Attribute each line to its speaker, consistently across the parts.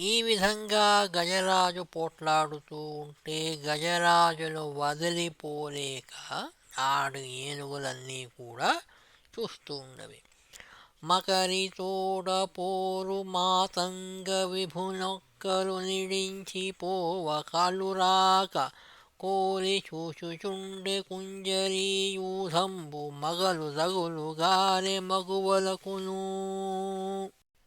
Speaker 1: ఈ విధంగా గజరాజు పోట్లాడుతూ ఉంటే గజరాజును వదిలిపోలేక ఆడు ఏనుగులన్నీ కూడా చూస్తూ మకరి తోడపోరు పోరు మాతంగ విభునొక్కరు నిడించి పోవ కాలురాక కోరి చూచుచుండె కుంజరీయూధంబు మగలు దగులు గారె మగువలకును.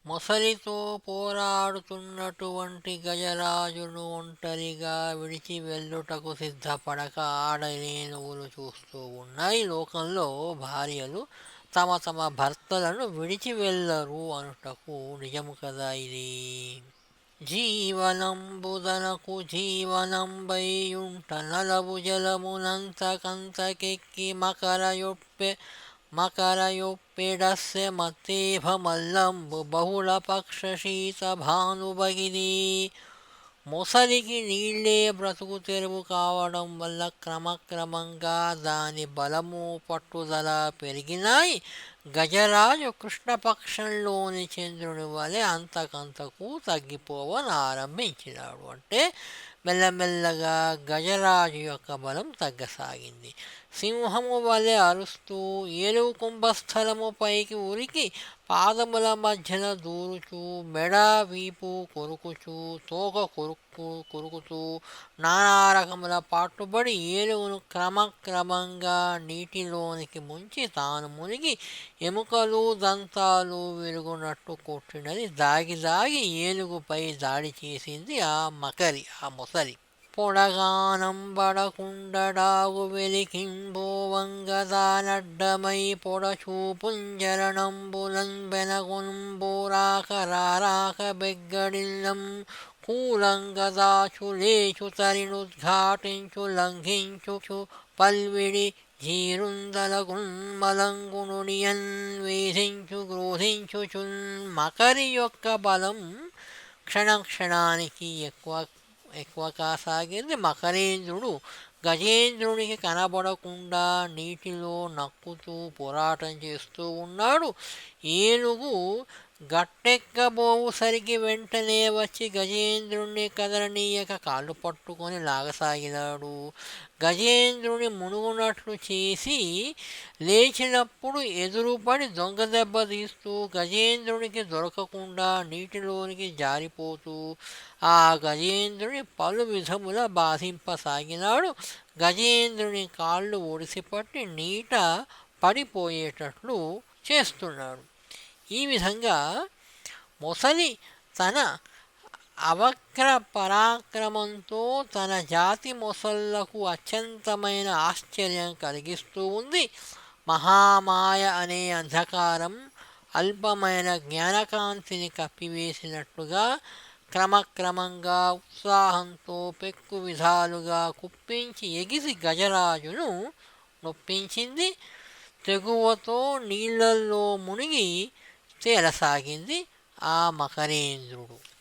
Speaker 1: మొసలితో పోరాడుతున్నటువంటి గజరాజును ఒంటరిగా విడిచి వెళ్ళుటకు సిద్ధపడక ఆడలేనువులు చూస్తూ ఉన్నాయి లోకంలో భార్యలు తమ తమ భర్తలను విడిచి వెళ్ళరు అనుటకు నిజము కదా ఇది. జీవనంబుదనకు జీవనంబైయుంట నలవు జలమునంతకంతకెక్కి మకరయొప్పె మకరయొప్పెడస్సె మత్తేభ మల్లంబు బహుళ పక్ష శీత మొసలికి నీళ్ళే బ్రతుకు తెరువు కావడం వల్ల క్రమక్రమంగా దాని బలము పట్టుదల పెరిగినాయి గజరాజు కృష్ణపక్షంలోని చంద్రుని వలె అంతకంతకు తగ్గిపోవనారంభించినాడు అంటే మెల్లమెల్లగా గజరాజు యొక్క బలం తగ్గసాగింది. సింహము వలె అరుస్తూ ఏలుగు కుంభస్థలము పైకి ఉరికి పాదముల మధ్యన దూరుచు మెడ వీపు కొరుకుచు తోక కొరుకు కొరుకుతూ నానా రకముల పాటుబడి ఏలుగును క్రమక్రమంగా నీటిలోనికి ముంచి తాను మునిగి ఎముకలు దంతాలు విరుగునట్టు కొట్టినది దాగి దాగి ఏలుగుపై దాడి చేసింది ఆ మకరి ఆ ముసలి. పొడగానంబడకుండడాగు వెలికింబోవంగదానడ్డమై పొడచూపుంజరణంబులం బెనగునుంబోరాకరారాక బెగ్గడిల్లం కూలంగదాచులేచు తరినుద్ఘాటించు లంఘించు పల్విడి జీరుందలగున్మలంగునుడియన్ వేధించు క్రోధించుచున్ మకరి యొక్క బలం క్షణక్షణానికి ఎక్కువ ఎక్కువ కాసాగింది. మకరేంద్రుడు గజేంద్రునికి కనబడకుండా నీటిలో నక్కుతూ పోరాటం చేస్తూ ఉన్నాడు. ఏనుగు గట్టెక్కబోవుసరికి వెంటనే వచ్చి గజేంద్రుణ్ణి కదలనీయక కాళ్ళు పట్టుకొని లాగసాగినాడు. గజేంద్రుని మునుగునట్లు చేసి లేచినప్పుడు ఎదురుపడి దొంగ దెబ్బ తీస్తూ గజేంద్రునికి దొరకకుండా నీటిలోనికి జారిపోతూ ఆ గజేంద్రుని పలు విధముల బాధింపసాగినాడు. గజేంద్రుని కాళ్ళు ఒడిసిపట్టి నీట పడిపోయేటట్లు చేస్తున్నాడు. ఈ విధంగా మొసలి తన అవక్ర పరాక్రమంతో తన జాతి మొసళ్ళకు అత్యంతమైన ఆశ్చర్యం కలిగిస్తూ ఉంది. మహామాయ అనే అంధకారం అల్పమైన జ్ఞానకాంతిని కప్పివేసినట్లుగా క్రమక్రమంగా ఉత్సాహంతో పెక్కు విధాలుగా కుప్పించి ఎగిసి గజరాజును నొప్పించింది. తెగువతో నీళ్ళల్లో మునిగి తేలసాగింది ఆ మకరేంద్రుడు.